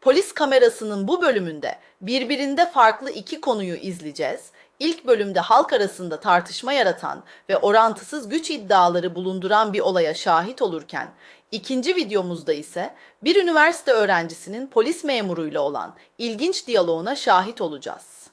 Polis kamerasının bu bölümünde birbirinde farklı iki konuyu izleyeceğiz. İlk bölümde halk arasında tartışma yaratan ve orantısız güç iddiaları bulunduran bir olaya şahit olurken, ikinci videomuzda ise bir üniversite öğrencisinin polis memuruyla olan ilginç diyaloğuna şahit olacağız.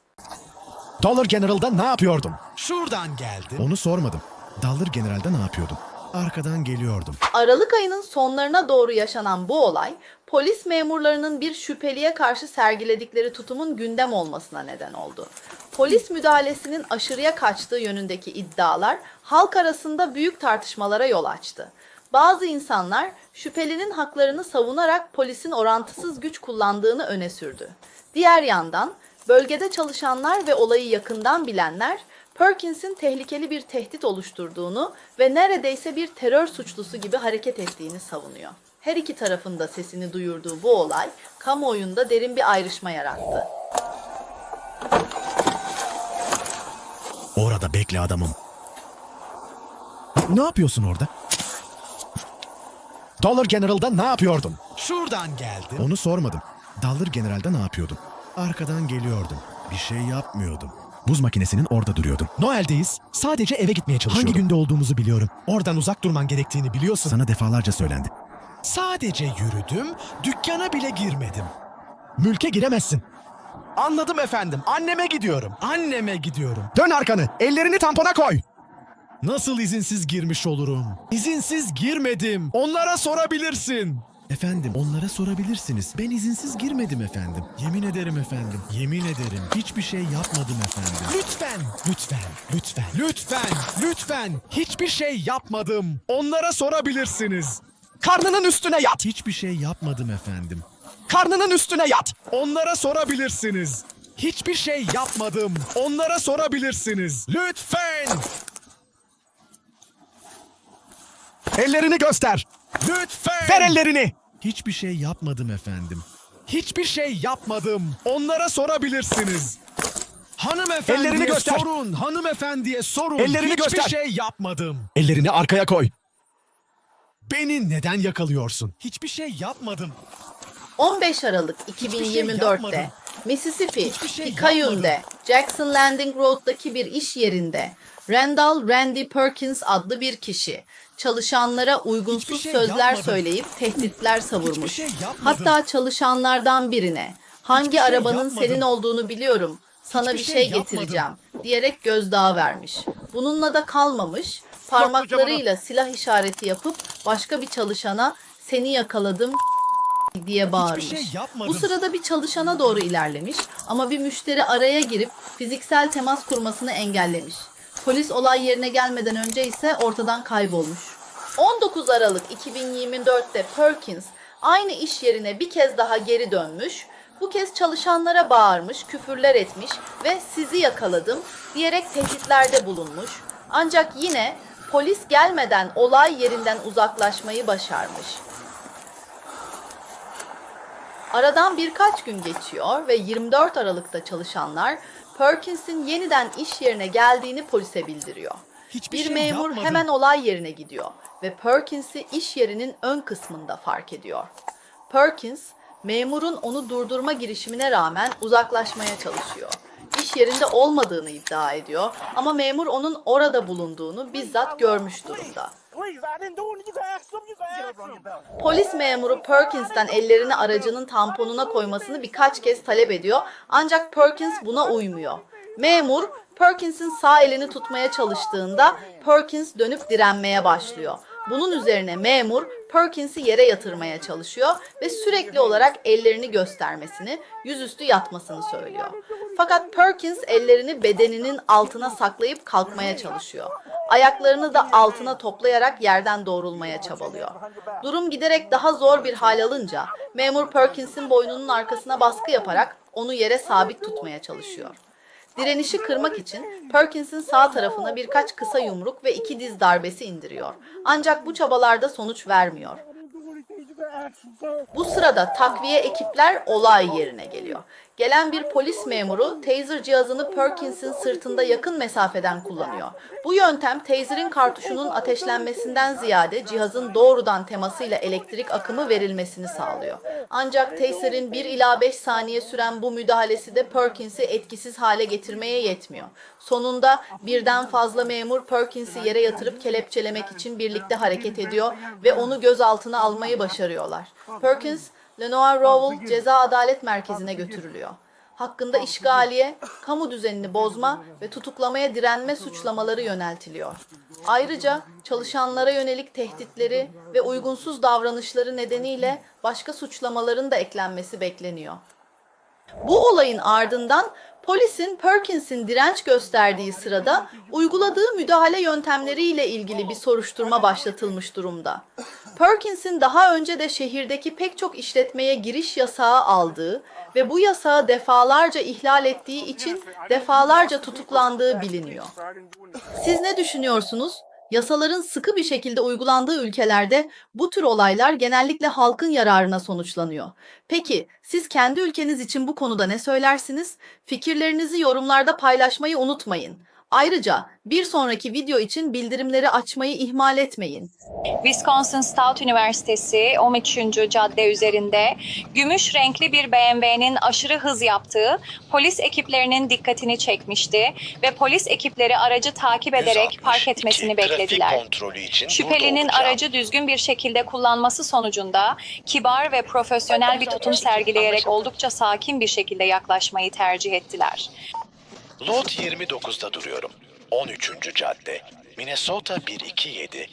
Dollar General'da ne yapıyordum? Şuradan geldim. Onu sormadım. Dollar General'da ne yapıyordum? Arkadan geliyordum. Aralık ayının sonlarına doğru yaşanan bu olay, polis memurlarının bir şüpheliye karşı sergiledikleri tutumun gündem olmasına neden oldu. Polis müdahalesinin aşırıya kaçtığı yönündeki iddialar halk arasında büyük tartışmalara yol açtı. Bazı insanlar şüphelinin haklarını savunarak polisin orantısız güç kullandığını öne sürdü. Diğer yandan bölgede çalışanlar ve olayı yakından bilenler Perkins'in tehlikeli bir tehdit oluşturduğunu ve neredeyse bir terör suçlusu gibi hareket ettiğini savunuyor. Her iki tarafın da sesini duyurduğu bu olay kamuoyunda derin bir ayrışma yarattı. Orada bekle adamım. Ne yapıyorsun orada? Dollar General'da ne yapıyordun? Şuradan geldim. Onu sormadım. Dollar General'da ne yapıyordum? Arkadan geliyordum. Bir şey yapmıyordum. Buz makinesinin orada duruyordum. Noel'deyiz. Sadece eve gitmeye çalışıyordum. Hangi günde olduğumuzu biliyorum. Oradan uzak durman gerektiğini biliyorsun. Sana defalarca söylendi. Sadece yürüdüm, dükkana bile girmedim. Mülke giremezsin. Anladım efendim. Anneme gidiyorum. Anneme gidiyorum. Dön arkanı. Ellerini tampona koy. Nasıl izinsiz girmiş olurum? İzinsiz girmedim. Onlara sorabilirsin. Efendim onlara sorabilirsiniz. Ben izinsiz girmedim efendim. Yemin ederim efendim. Yemin ederim. Hiçbir şey yapmadım efendim. Lütfen, lütfen, lütfen, lütfen, lütfen. Hiçbir şey yapmadım. Onlara sorabilirsiniz. Karnının üstüne yat. Hiçbir şey yapmadım efendim. Karnının üstüne yat. Onlara sorabilirsiniz. Hiçbir şey yapmadım. Onlara sorabilirsiniz. Lütfen. Ellerini göster. Lütfen. Ver ellerini. Hiçbir şey yapmadım efendim. Hiçbir şey yapmadım. Onlara sorabilirsiniz. Hanımefendiye Ellerini göster. sorun. Hanımefendiye sorun. Ellerini Hiçbir göster. şey yapmadım. Ellerini arkaya koy. Beni neden yakalıyorsun? Hiçbir şey yapmadım. 15 Aralık şey 2024'te yapmadım. Mississippi, Hiçbir şey Picayune'de. Jackson Landing Road'daki bir iş yerinde Randall Randy Perkins adlı bir kişi çalışanlara uygunsuz Hiçbir şey sözler yapmadım. söyleyip tehditler savurmuş. şey yapmadım. Hatta çalışanlardan birine hangi Hiçbir şey arabanın yapmadım. senin olduğunu biliyorum sana Hiçbir bir şey şey yapmadım. getireceğim diyerek gözdağı vermiş. Bununla da kalmamış. Parmaklarıyla silah işareti yapıp başka bir çalışana seni yakaladım diye bağırmış. şey. Bu sırada bir çalışana doğru ilerlemiş ama bir müşteri araya girip fiziksel temas kurmasını engellemiş. Polis olay yerine gelmeden önce ise ortadan kaybolmuş. 19 Aralık 2024'te Perkins aynı iş yerine bir kez daha geri dönmüş. Bu kez çalışanlara bağırmış, küfürler etmiş ve sizi yakaladım diyerek tehditlerde bulunmuş. Ancak yine polis gelmeden olay yerinden uzaklaşmayı başarmış. Aradan birkaç gün geçiyor ve 24 Aralık'ta çalışanlar Perkins'in yeniden iş yerine geldiğini polise bildiriyor. Hiçbir bir şey memur yapmadım. hemen olay yerine gidiyor ve Perkins'i iş yerinin ön kısmında fark ediyor. Perkins, memurun onu durdurma girişimine rağmen uzaklaşmaya çalışıyor. İş yerinde olmadığını iddia ediyor ama memur onun orada bulunduğunu bizzat görmüş durumda. Polis memuru Perkins'ten ellerini aracının tamponuna koymasını birkaç kez talep ediyor ancak Perkins buna uymuyor. Memur Perkins'in sağ elini tutmaya çalıştığında Perkins dönüp direnmeye başlıyor. Bunun üzerine memur Perkins'i yere yatırmaya çalışıyor ve sürekli olarak ellerini göstermesini, yüzüstü yatmasını söylüyor. Fakat Perkins ellerini bedeninin altına saklayıp kalkmaya çalışıyor. Ayaklarını da altına toplayarak yerden doğrulmaya çabalıyor. Durum giderek daha zor bir hal alınca memur Perkins'in boynunun arkasına baskı yaparak onu yere sabit tutmaya çalışıyor. Direnişi kırmak için Perkins'in sağ tarafına birkaç kısa yumruk ve iki diz darbesi indiriyor. Ancak bu çabalarda sonuç vermiyor. Bu sırada takviye ekipler olay yerine geliyor. Gelen bir polis memuru taser cihazını Perkins'in sırtında yakın mesafeden kullanıyor. Bu yöntem taser'in kartuşunun ateşlenmesinden ziyade cihazın doğrudan temasıyla elektrik akımı verilmesini sağlıyor. Ancak taser'in 1 ila 5 saniye süren bu müdahalesi de Perkins'i etkisiz hale getirmeye yetmiyor. Sonunda birden fazla memur Perkins'i yere yatırıp kelepçelemek için birlikte hareket ediyor ve onu gözaltına almayı başarıyorlar. Perkins, Lenoir Rowell Ceza Adalet Merkezi'ne götürülüyor. Hakkında işgaliye, kamu düzenini bozma ve tutuklamaya direnme suçlamaları yöneltiliyor. Ayrıca çalışanlara yönelik tehditleri ve uygunsuz davranışları nedeniyle başka suçlamaların da eklenmesi bekleniyor. Bu olayın ardından polisin Perkins'in direnç gösterdiği sırada uyguladığı müdahale yöntemleriyle ilgili bir soruşturma başlatılmış durumda. Perkins'in daha önce de şehirdeki pek çok işletmeye giriş yasağı aldığı ve bu yasağı defalarca ihlal ettiği için defalarca tutuklandığı biliniyor. Siz ne düşünüyorsunuz? Yasaların sıkı bir şekilde uygulandığı ülkelerde bu tür olaylar genellikle halkın yararına sonuçlanıyor. Peki siz kendi ülkeniz için bu konuda ne söylersiniz? Fikirlerinizi yorumlarda paylaşmayı unutmayın. Ayrıca bir sonraki video için bildirimleri açmayı ihmal etmeyin. Wisconsin Stout Üniversitesi 13. cadde üzerinde gümüş renkli bir BMW'nin aşırı hız yaptığı polis ekiplerinin dikkatini çekmişti ve polis ekipleri aracı takip ederek 162 park etmesini beklediler. Şüphelinin aracı düzgün bir şekilde kullanması sonucunda kibar ve profesyonel bir tutum sergileyerek oldukça sakin bir şekilde yaklaşmayı tercih ettiler. Lot 29'da duruyorum. 13. cadde. Minnesota 127.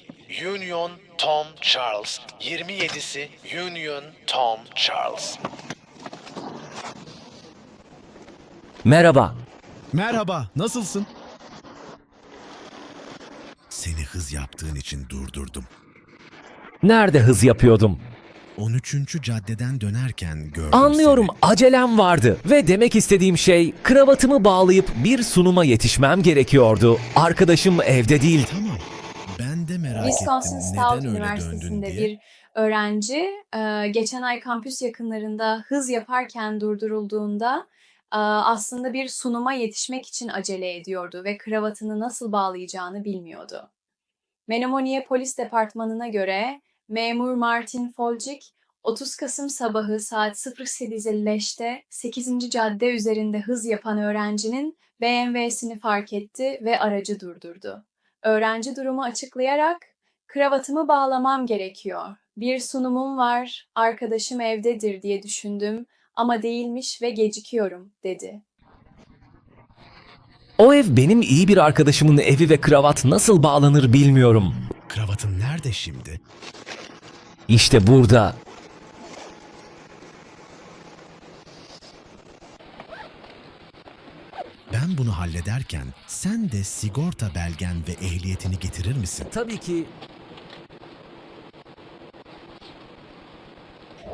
Union Tom Charles. 27'si Union Tom Charles. Merhaba. Merhaba, nasılsın? Seni hız yaptığın için durdurdum. Nerede hız yapıyordum? 13. caddeden dönerken gördüm Anlıyorum seni. acelem vardı ve demek istediğim şey kravatımı bağlayıp bir sunuma yetişmem gerekiyordu. Arkadaşım evde değil. Tamam. Ben de merak Wisconsin ettim Stout neden öyle döndün Üniversitesi'nde diye. bir öğrenci e, geçen ay kampüs yakınlarında hız yaparken durdurulduğunda e, aslında bir sunuma yetişmek için acele ediyordu ve kravatını nasıl bağlayacağını bilmiyordu. Menomonie Polis Departmanı'na göre memur Martin Folcik 30 Kasım sabahı saat 08.55'te 8. cadde üzerinde hız yapan öğrencinin BMW'sini fark etti ve aracı durdurdu. Öğrenci durumu açıklayarak kravatımı bağlamam gerekiyor. Bir sunumum var, arkadaşım evdedir diye düşündüm ama değilmiş ve gecikiyorum dedi. O ev benim iyi bir arkadaşımın evi ve kravat nasıl bağlanır bilmiyorum. Kravatın nerede şimdi? İşte burada. Ben bunu hallederken sen de sigorta belgen ve ehliyetini getirir misin? Tabii ki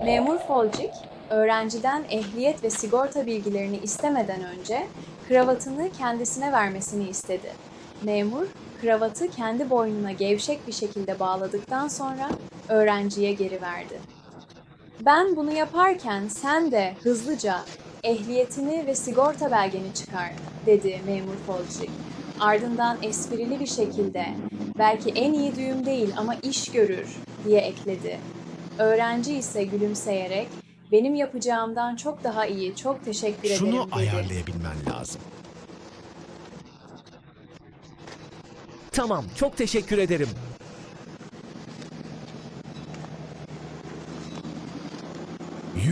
Memur Folcik, öğrenciden ehliyet ve sigorta bilgilerini istemeden önce kravatını kendisine vermesini istedi. Memur, kravatı kendi boynuna gevşek bir şekilde bağladıktan sonra öğrenciye geri verdi. Ben bunu yaparken sen de hızlıca ehliyetini ve sigorta belgeni çıkar, dedi memur Folcik. Ardından esprili bir şekilde, belki en iyi düğüm değil ama iş görür, diye ekledi. Öğrenci ise gülümseyerek, benim yapacağımdan çok daha iyi, çok teşekkür ederim Şunu dedi. ayarlayabilmen lazım. Tamam çok teşekkür ederim.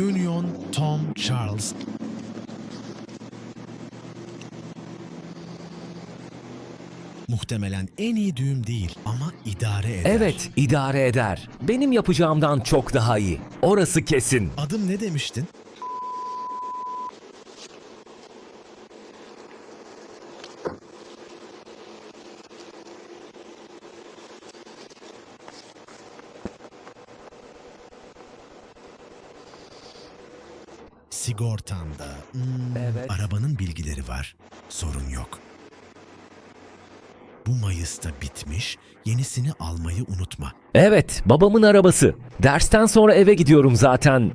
Union Tom Charles Muhtemelen en iyi düğüm değil ama idare eder. Evet idare eder. Benim yapacağımdan çok daha iyi. Orası kesin. Adım ne demiştin? Sigortanda. hmm, Evet. Arabanın bilgileri var. Sorun yok. Bu Mayıs'ta bitmiş, yenisini almayı unutma. Evet babamın arabası. Dersten sonra eve gidiyorum zaten.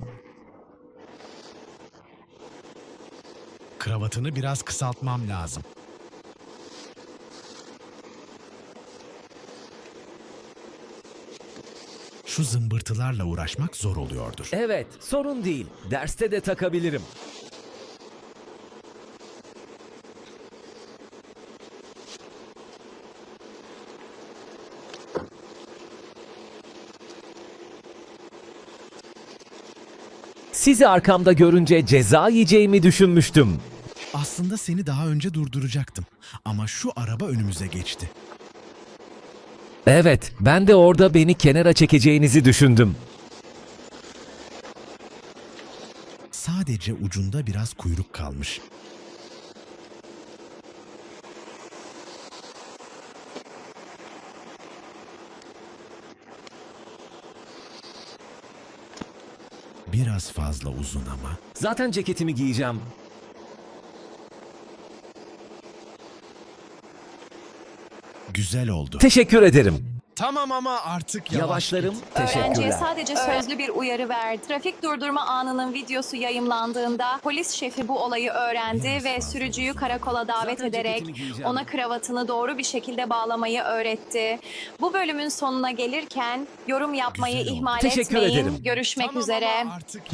Kravatını biraz kısaltmam lazım. Şu zımbırtılarla uğraşmak zor oluyordur. Evet, sorun değil. Derste de takabilirim. Sizi arkamda görünce ceza yiyeceğimi düşünmüştüm. Aslında seni daha önce durduracaktım. Ama şu araba önümüze geçti. Evet, ben de orada beni kenara çekeceğinizi düşündüm. Sadece ucunda biraz kuyruk kalmış. Biraz fazla uzun ama. Zaten ceketimi giyeceğim. Güzel oldu. Teşekkür ederim. Tamam ama artık yavaş Yavaşlarım. git. Öğrenciye Teşekkürler. sadece sözlü bir uyarı verdi. Trafik durdurma anının videosu yayımlandığında polis şefi bu olayı öğrendi ve sürücüyü karakola davet Zaten ederek giyeceğim. ona kravatını doğru bir şekilde bağlamayı öğretti. Bu bölümün sonuna gelirken yorum yapmayı Güzel oldu. ihmal Teşekkür etmeyin. ederim. Görüşmek Tamam üzere. ama artık